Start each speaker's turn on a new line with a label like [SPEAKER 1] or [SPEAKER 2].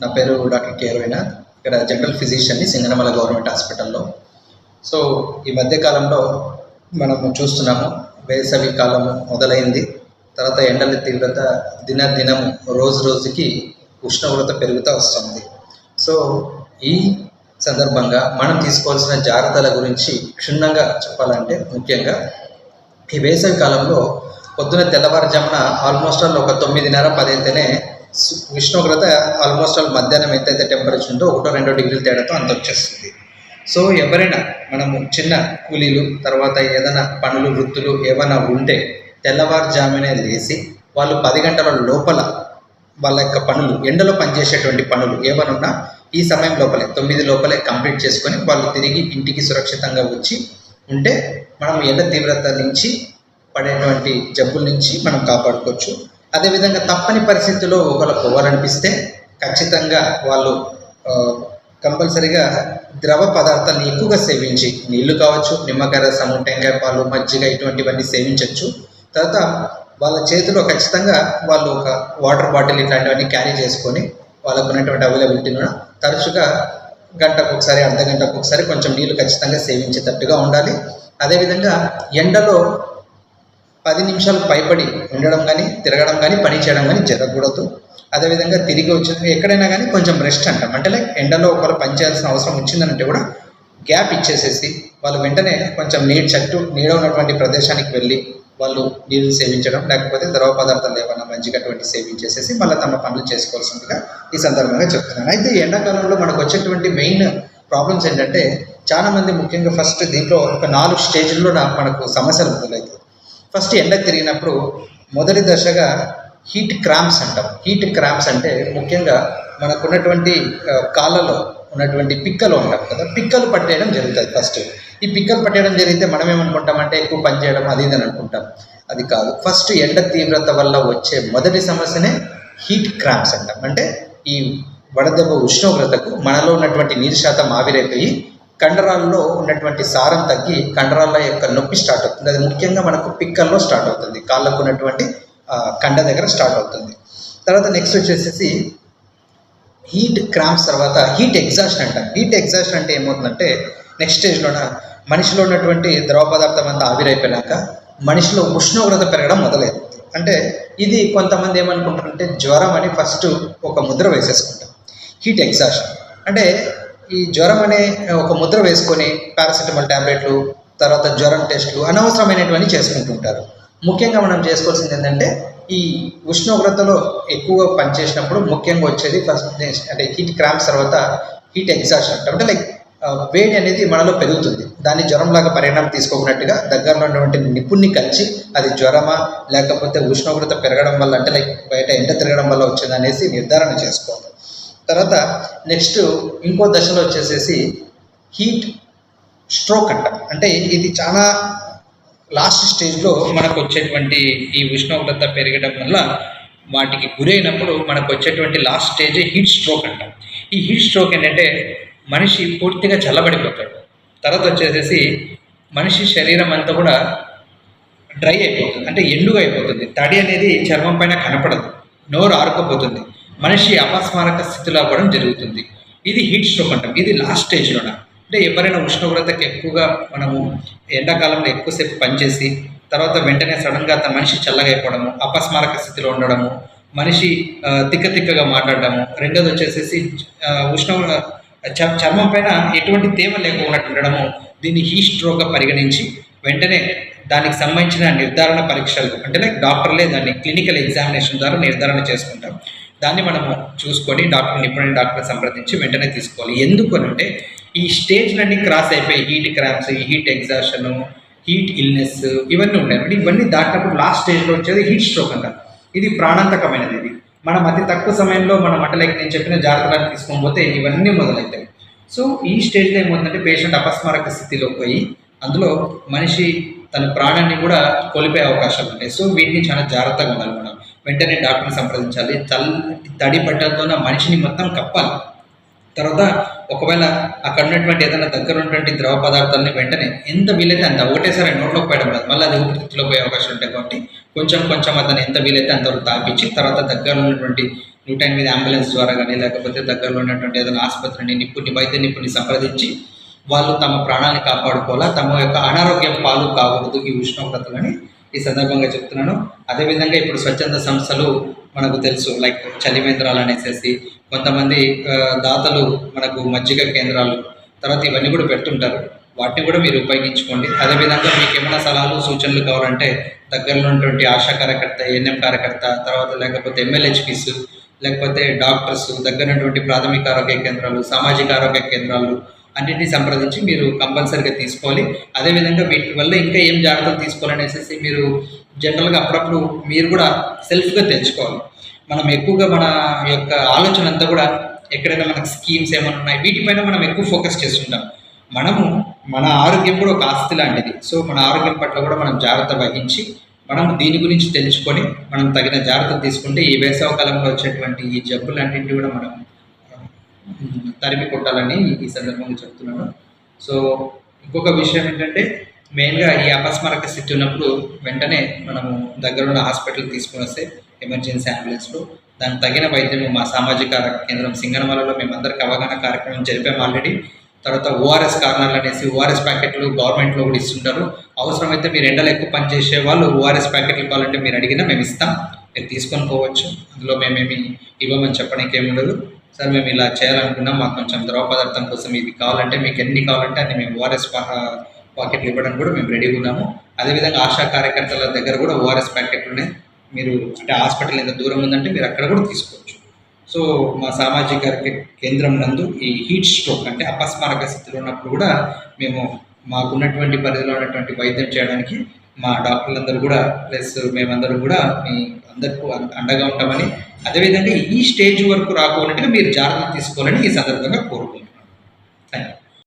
[SPEAKER 1] నా పేరు doctor K Ravinath ఇక్కడ జనరల్ ఫిజిషియన్ని సింగనమల గవర్నమెంట్ హాస్పిటల్లో. సో ఈ మధ్య కాలంలో మనము చూస్తున్నాము వేసవి కాలము మొదలైంది. తర్వాత ఎండల తీవ్రత దినదినము రోజు రోజుకి ఉష్ణోగ్రత పెరుగుతూ వస్తుంది. సో ఈ సందర్భంగా మనం తీసుకోవాల్సిన జాగ్రత్తల గురించి క్షుణ్ణంగా చెప్పాలంటే ముఖ్యంగా ఈ వేసవి కాలంలో పొద్దున తెల్లవారుజామున ఆల్మోస్ట్ ఆల్ ఒక తొమ్మిదిన్నర పది అయితేనే ఉష్ణోగ్రత ఆల్మోస్ట్ ఆల్ మధ్యాహ్నం ఎంతైతే టెంపరేచర్ ఉందో ఒకటో రెండో డిగ్రీల తేడాతో అంత వచ్చేస్తుంది. సో ఎవరైనా మనము చిన్న కూలీలు తర్వాత ఏదైనా పనులు వృత్తులు ఏమైనా ఉంటే తెల్లవారుజామునే లేచి వాళ్ళు పది గంటల లోపల వాళ్ళ యొక్క పనులు ఎండలో పనిచేసేటువంటి పనులు ఏమైనా ఉన్నా ఈ సమయం లోపలే తొమ్మిది లోపలే కంప్లీట్ చేసుకొని వాళ్ళు తిరిగి ఇంటికి సురక్షితంగా వచ్చి ఉంటే మనం ఎండ తీవ్రత నుంచి పడేటువంటి జబ్బుల నుంచి మనం కాపాడుకోవచ్చు. అదేవిధంగా తప్పని పరిస్థితుల్లో ఒకరు పోవాలనిపిస్తే ఖచ్చితంగా వాళ్ళు కంపల్సరిగా ద్రవ పదార్థాలను ఎక్కువగా సేవించి నీళ్ళు కావచ్చు నిమ్మకాయ రసము టెంకాయ పాలు మజ్జిగ ఇటువంటివన్నీ సేవించవచ్చు తర్వాత వాళ్ళ చేతిలో ఖచ్చితంగా వాళ్ళు ఒక వాటర్ బాటిల్ ఇట్లాంటివన్నీ క్యారీ చేసుకొని వాళ్ళకు ఉన్నటువంటి అవైలబిలిటీను తరచుగా గంటకు ఒకసారి అర్ధ గంటకు ఒకసారి కొంచెం నీళ్ళు ఖచ్చితంగా సేవించేటట్టుగా ఉండాలి. అదేవిధంగా ఎండలో పది నిమిషాలు పైపడి ఉండడం కానీ తిరగడం కానీ పని చేయడం కానీ జరగకూడదు. అదేవిధంగా తిరిగి వచ్చింది ఎక్కడైనా కానీ కొంచెం రెస్ట్ అంటాం. అంటే లైక్ ఎండలో ఒకరు పని చేయాల్సిన అవసరం వచ్చిందంటే కూడా గ్యాప్ ఇచ్చేసేసి వాళ్ళు వెంటనే కొంచెం నీడ్ చెట్టు నీడ ఉన్నటువంటి ప్రదేశానికి వెళ్ళి వాళ్ళు నీళ్ళు సేవించడం లేకపోతే ద్రవ పదార్థాలు ఏమైనా మంచిగా అటువంటి సేవించేసేసి మళ్ళీ తమ పనులు చేసుకోవాల్సిందిగా ఈ సందర్భంగా చెప్తున్నాను. అయితే ఎండాకాలంలో మనకు వచ్చేటువంటి మెయిన్ ప్రాబ్లమ్స్ ఏంటంటే చాలా మంది ముఖ్యంగా ఫస్ట్ దీంట్లో ఒక నాలుగు స్టేజ్లో మనకు సమస్యలు మొదలవుతాయి. ఫస్ట్ ఎండకు తిరిగినప్పుడు మొదటి దశగా హీట్ క్రాంప్స్ అంటాం. హీట్ క్రాంప్స్ అంటే ముఖ్యంగా మనకు ఉన్నటువంటి కాళ్ళలో ఉన్నటువంటి పిక్కలు ఉంటాం కదా పిక్కలు పట్టేయడం జరుగుతుంది ఫస్ట్. ఈ పిక్కలు పట్టేయడం జరిగితే మనం ఏమనుకుంటామంటే ఎక్కువ పని చేయడం అది ఇది అని అనుకుంటాం. అది కాదు. ఫస్ట్ ఎండ తీవ్రత వల్ల వచ్చే మొదటి సమస్యనే హీట్ క్రాంప్స్ అంటాం. అంటే ఈ వడదెబ్బ ఉష్ణోగ్రతకు మనలో ఉన్నటువంటి నీరు శాతం ఆవిరైపోయి కండరాల్లో ఉన్నటువంటి సారం తగ్గి కండరాల యొక్క నొప్పి స్టార్ట్ అవుతుంది. అది ముఖ్యంగా మనకు పిక్కల్లో స్టార్ట్ అవుతుంది. కాళ్ళకు ఉన్నటువంటి కండ దగ్గర స్టార్ట్ అవుతుంది. తర్వాత నెక్స్ట్ వచ్చేసేసి హీట్ క్రాంప్స్ తర్వాత హీట్ ఎగ్జాషన్ అంట హీట్ ఎగ్జాషన్ అంటే ఏమవుతుందంటే నెక్స్ట్ స్టేజ్లోన మనిషిలో ఉన్నటువంటి ద్రవ పదార్థం అంతా ఆవిరైపోయినాక మనిషిలో ఉష్ణోగ్రత పెరగడం మొదలైంది. అంటే ఇది కొంతమంది ఏమనుకుంటారంటే జ్వరం అని ఫస్ట్ ఒక ముద్ర వేసేసుకుంటాం హీట్ ఎగ్జాషన్ అంటే ఈ జ్వరం అనే ఒక ముద్ర వేసుకొని పారాసిటమాల్ ట్యాబ్లెట్లు తర్వాత జ్వరం టెస్టులు అనవసరమైనటువంటి చేసుకుంటుంటారు. ముఖ్యంగా మనం చేసుకోవాల్సింది ఏంటంటే ఈ ఉష్ణోగ్రతలో ఎక్కువ పనిచేసినప్పుడు ముఖ్యంగా వచ్చేది ఫస్ట్ అంటే హీట్ క్రాంప్స్ తర్వాత హీట్ ఎగ్జాషన్ అంటే లైక్ వేడి అనేది మనలో పెరుగుతుంది. దాన్ని జ్వరంలాగా పరిణామం తీసుకోకున్నట్టుగా దగ్గరలో ఉన్నటువంటి నిపుణ్ణి కలిసి అది జ్వరమా లేకపోతే ఉష్ణోగ్రత పెరగడం వల్ల అంటే లైక్ బయట ఎండ తిరగడం వల్ల వచ్చిందనేసి నిర్ధారణ చేసుకోవాలి. తర్వాత నెక్స్ట్ ఇంకో దశలో వచ్చేసేసి హీట్ స్ట్రోక్ అంట. అంటే ఇది చాలా లాస్ట్ స్టేజ్లో మనకు వచ్చేటువంటి ఈ ఉష్ణోగ్రత పెరగడం వల్ల వాటికి గురైనప్పుడు మనకు వచ్చేటువంటి లాస్ట్ స్టేజ్ హీట్ స్ట్రోక్ అంటాం. ఈ హీట్ స్ట్రోక్ ఏంటంటే మనిషి పూర్తిగా చల్లబడిపోతాడు. తర్వాత వచ్చేసేసి మనిషి శరీరం అంతా కూడా డ్రై అయిపోతుంది. అంటే ఎండుగా అయిపోతుంది. తడి అనేది చర్మం పైన కనపడదు. నోరు ఆరుకుపోతుంది. మనిషి అపస్మారక స్థితిలో అవ్వడం జరుగుతుంది. ఇది హీట్ స్ట్రోక్ అంటాం. ఇది లాస్ట్ స్టేజ్లోన. అంటే ఎవరైనా ఉష్ణోగ్రతకి ఎక్కువగా మనము ఎండాకాలంలో ఎక్కువసేపు పనిచేసి తర్వాత వెంటనే సడన్గా తన మనిషి చల్లగా అయిపోవడము అపస్మారక స్థితిలో ఉండడము మనిషి తిక్క తిక్కగా మాట్లాడడము రెండోది వచ్చేసేసి ఆ, ఉష్ణోగ్ర చర్మం పైన ఎటువంటి తేమ లేకుండా ఉండడము దీన్ని హీట్ స్ట్రోక్గా పరిగణించి వెంటనే దానికి సంబంధించిన నిర్ధారణ పరీక్షలు అంటే లైక్ డాక్టర్లే దాన్ని క్లినికల్ ఎగ్జామినేషన్ ద్వారా నిర్ధారణ చేసుకుంటాం దాన్ని మనము చూసుకొని డాక్టర్ నిపుణుల డాక్టర్ సంప్రదించి వెంటనే తీసుకోవాలి. ఎందుకు అంటే ఈ స్టేజ్లన్నీ క్రాస్ అయిపోయి heat cramps heat exhaustion heat illness ఇవన్నీ ఉన్నాయి. ఇవన్నీ దాటినప్పుడు లాస్ట్ స్టేజ్లో వచ్చేది హీట్ స్ట్రోక్ అంటారు. ఇది ప్రాణాంతకమైనది ఇది. మనం అతి తక్కువ సమయంలో మనం అంటే లైక్ నేను చెప్పిన జాగ్రత్తలు తీసుకోకపోతే ఇవన్నీ మొదలవుతాయి సో ఈ స్టేజ్లో ఏమవుతుందంటే పేషెంట్ అపస్మారక స్థితిలో పోయి అందులో మనిషి తన ప్రాణాన్ని కూడా కోల్పోయే అవకాశాలు ఉంటాయి. సో వీటిని చాలా జాగ్రత్తగా ఉండాలి మనం వెంటనే డాక్టర్ని సంప్రదించాలి. చల్లటి తడి బట్టలతో మనిషిని మొత్తం కప్పాలి. తర్వాత ఒకవేళ అక్కడ ఉన్నటువంటి ఏదైనా దగ్గర ఉన్నటువంటి ద్రవ పదార్థాలని వెంటనే ఎంత వీలైతే అంత ఒకటేసారి నోట్లోకి పోయడం కాదు మళ్ళీ అది ఊపిరితిత్తులో పోయే అవకాశం ఉంటాయి కాబట్టి కొంచెం కొంచెం అతను ఎంత వీలైతే అంతవరకు తాపించి తర్వాత దగ్గర ఉన్నటువంటి నూట ఎనిమిది అంబులెన్స్ ద్వారా కానీ లేకపోతే దగ్గరలో ఉన్నటువంటి ఏదైనా ఆసుపత్రిని నిపుణుని వైద్య నిపుణుని సంప్రదించి వాళ్ళు తమ ప్రాణాన్ని కాపాడుకోవాలా? తమ యొక్క అనారోగ్యం పాలు కాకూడదు ఈ ఉష్ణోగ్రతలని ఈ సందర్భంగా చెప్తున్నాను. అదేవిధంగా ఇప్పుడు స్వచ్ఛంద సంస్థలు మనకు తెలుసు లైక్ చలివేంద్రాలు అనేసేసి కొంతమంది దాతలు మనకు మజ్జిగ కేంద్రాలు తర్వాత ఇవన్నీ కూడా పెడుతుంటారు. వాటిని కూడా మీరు ఉపయోగించుకోండి. అదేవిధంగా మీకు ఏమైనా సలహాలు సూచనలు కావాలంటే దగ్గరలో ఉన్నటువంటి ఆశా కార్యకర్త ఎన్ఎం కార్యకర్త తర్వాత లేకపోతే ఎమ్మెల్యేహెచ్పిస్ లేకపోతే డాక్టర్స్ దగ్గర ఉన్నటువంటి ప్రాథమిక ఆరోగ్య కేంద్రాలు సామాజిక ఆరోగ్య కేంద్రాలు అన్నింటినీ సంప్రదించి మీరు కంపల్సరీగా తీసుకోవాలి. అదేవిధంగా వీటి వల్ల ఇంకా ఏం జాగ్రత్తలు తీసుకోవాలనేసి మీరు జనరల్గా అప్పుడప్పుడు మీరు కూడా సెల్ఫ్గా తెలుసుకోవాలి మనం ఎక్కువగా మన యొక్క ఆలోచన అంతా కూడా ఎక్కడైనా మనకు స్కీమ్స్ ఏమైనా ఉన్నాయి వీటిపైన మనం ఎక్కువ ఫోకస్ చేస్తుంటాం. మనము మన ఆరోగ్యం కూడా ఒక ఆస్తి లాంటిది. సో మన ఆరోగ్యం పట్ల కూడా మనం జాగ్రత్త వహించి మనం దీని గురించి తెలుసుకొని మనం తగిన జాగ్రత్తలు తీసుకుంటే ఈ వేసవ కాలంలో వచ్చేటువంటి ఈ జబ్బులన్నింటినీ కూడా మనం తరిమి కొట్టాలని ఈ సందర్భంగా చెప్తున్నాను. సో ఇంకొక విషయం ఏంటంటే మెయిన్గా ఈ అపస్మారక స్థితి ఉన్నప్పుడు వెంటనే మనము దగ్గర ఉన్న హాస్పిటల్ తీసుకుని వస్తే ఎమర్జెన్సీ అంబులెన్స్లో దానికి తగిన వైద్యము మా సామాజిక కేంద్రం సింగనమలలో మేము అందరికి అవగాహన కార్యక్రమం జరిపాము ఆల్రెడీ. తర్వాత ఓఆర్ఎస్ కార్నర్లు అనేసి ఓఆర్ఎస్ ప్యాకెట్లు గవర్నమెంట్లో కూడా ఇస్తుంటారు. అవసరమైతే మీరు ఎండలో ఎక్కువ పనిచేసే వాళ్ళు ఓఆర్ఎస్ ప్యాకెట్లు కావాలంటే మీరు అడిగినా మేము ఇస్తాం. మీరు తీసుకొని పోవచ్చు. అందులో మేమేమి ఇవ్వమని చెప్పడానికి ఏమి ఉండదు. సార్ మేము ఇలా చేయాలనుకున్నాం. మాకు కొంచెం ద్రవ పదార్థం కోసం ఇది కావాలంటే మీకు ఎన్ని కావాలంటే అన్ని మేము ఓఆర్ఎస్ పాకెట్లు ఇవ్వడానికి కూడా మేము రెడీగా ఉన్నాము. అదేవిధంగా ఆశా కార్యకర్తల దగ్గర కూడా ఓఆర్ఎస్ ప్యాకెట్లు ఉన్నాయి. మీరు అంటే హాస్పిటల్ ఎంత దూరం ఉందంటే మీరు అక్కడ కూడా తీసుకోవచ్చు. సో మా సామాజిక కేంద్రం నందు ఈ హీట్ స్ట్రోక్ అంటే అపస్మారక స్థితిలో ఉన్నప్పుడు కూడా మేము మాకున్నటువంటి పరిధిలో ఉన్నటువంటి వైద్యం చేయడానికి మా డాక్టర్లందరూ కూడా ప్లస్ మేమందరం కూడా మీ అందరికీ అండగా ఉంటామని. అదేవిధంగా ఈ స్టేజ్ వరకు రాకపోయినట్టుగా మీరు జాగ్రత్త తీసుకోవాలని ఈ సందర్భంగా కోరుకుంటున్నాను. Thank you